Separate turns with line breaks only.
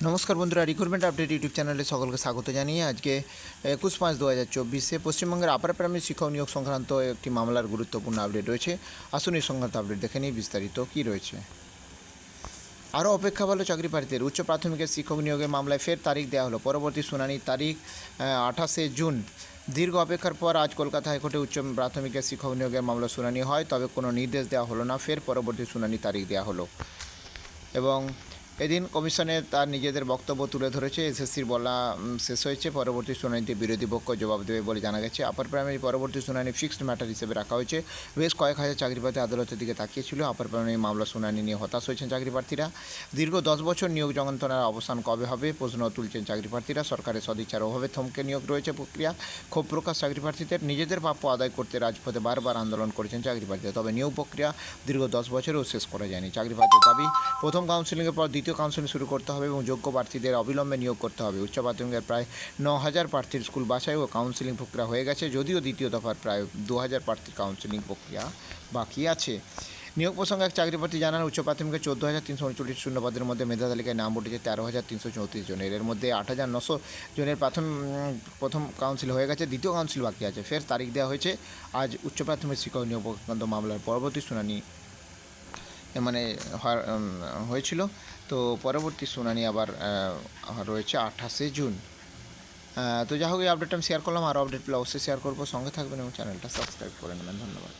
নমস্কার বন্ধুরা recruitment update YouTube চ্যানেলে সকলকে স্বাগত জানিয়ে আজকে একুশ পাঁচ দু হাজার চব্বিশে পশ্চিমবঙ্গের আপার প্রাইমারি শিক্ষক নিয়োগ সংক্রান্ত একটি মামলার গুরুত্বপূর্ণ আপডেট রয়েছে। আসুন এই সংক্রান্ত আপডেট দেখে নিই, বিস্তারিত কী রয়েছে। আরও অপেক্ষা ভালো চাকরি প্রার্থীদের। উচ্চ প্রাথমিকের শিক্ষক নিয়োগের মামলায় ফের তারিখ দেওয়া হলো। পরবর্তী শুনানির তারিখ আঠাশে জুন। দীর্ঘ অপেক্ষার পর আজ কলকাতা হাইকোর্টে উচ্চ প্রাথমিকের শিক্ষক নিয়োগের মামলা শুনানি হয়, তবে কোনো নির্দেশ দেওয়া হলো না। ফের পরবর্তী শুনানি তারিখ দেওয়া হলো। এবং এদিন কমিশনে তার নিজেদের বক্তব্য তুলে ধরেছে, এসএসসির বলা শেষ হয়েছে, পরবর্তী শুনানিতে বিরোধী পক্ষ জবাব দেবে বলে জানা গেছে। আপার প্রাইমারি পরবর্তী শুনানি ফিক্সড ম্যাটার হিসেবে রাখা হয়েছে। বেশ কয়েক হাজার চাকরি প্রার্থী আদালতের দিকে তাকিয়েছিল। আপার প্রাইমারি মামলা শুনানি নিয়ে হতাশ হয়েছেন চাকরি প্রার্থীরা। দীর্ঘ দশ বছর নিয়োগ যন্ত্রণার অবসান কবে হবে, প্রশ্ন তুলছেন চাকরি প্রার্থীরা। সরকারের সদিচ্ছার অভাবে থমকে নিয়োগ রয়েছে প্রক্রিয়া। ক্ষোভ প্রকাশ চাকরি প্রার্থীদের। নিজেদের প্রাপ্য আদায় করতে রাজপথে বারবার আন্দোলন করেছেন চাকরি প্রার্থীরা। তবে নিয়োগ প্রক্রিয়া দীর্ঘ দশ বছরেও শেষ করা যায়নি। চাকরি প্রার্থীর দাবি, প্রথম কাউন্সিলিংয়ের পর দ্বিতীয় কাউন্সিলিং শুরু করতে হবে এবং যোগ্য প্রার্থীদের অবিলম্বে নিয়োগ করতে হবে। উচ্চ প্রাথমিকের প্রায় ন হাজার প্রার্থীর স্কুল বাছাই ও কাউন্সিলিং প্রক্রিয়া হয়ে গেছে, যদিও দ্বিতীয় দফার প্রায় দু হাজার প্রার্থীর কাউন্সিলিং প্রক্রিয়া বাকি আছে। নিয়োগ প্রসঙ্গে এক চাকরি প্রার্থী জানান, উচ্চ প্রাথমিকের চোদ্দ হাজার তিনশো উনচল্লিশ শূন্য পদের মধ্যে মেধা তালিকায় নাম উঠেছে তেরো হাজার তিনশো চৌত্রিশ জনের। এর মধ্যে আট হাজার নশো জনের প্রথম প্রথম কাউন্সিল হয়ে গেছে, দ্বিতীয় কাউন্সিল বাকি আছে। ফের তারিখ দেওয়া হয়েছে। আজ উচ্চ প্রাথমিক শিক্ষক নিয়োগ সংক্রান্ত মামলার পরবর্তী শুনানি মানে হয়েছিল। তো পরবর্তী শুনানি আবার রয়েছে আঠাশে জুন। তো যা হোক, এই আপডেটটা আমি শেয়ার করলাম। আরও আপডেট পেলে অবশ্যই শেয়ার করব। সঙ্গে থাকবেন এবং চ্যানেলটা সাবস্ক্রাইব করে নেবেন। ধন্যবাদ।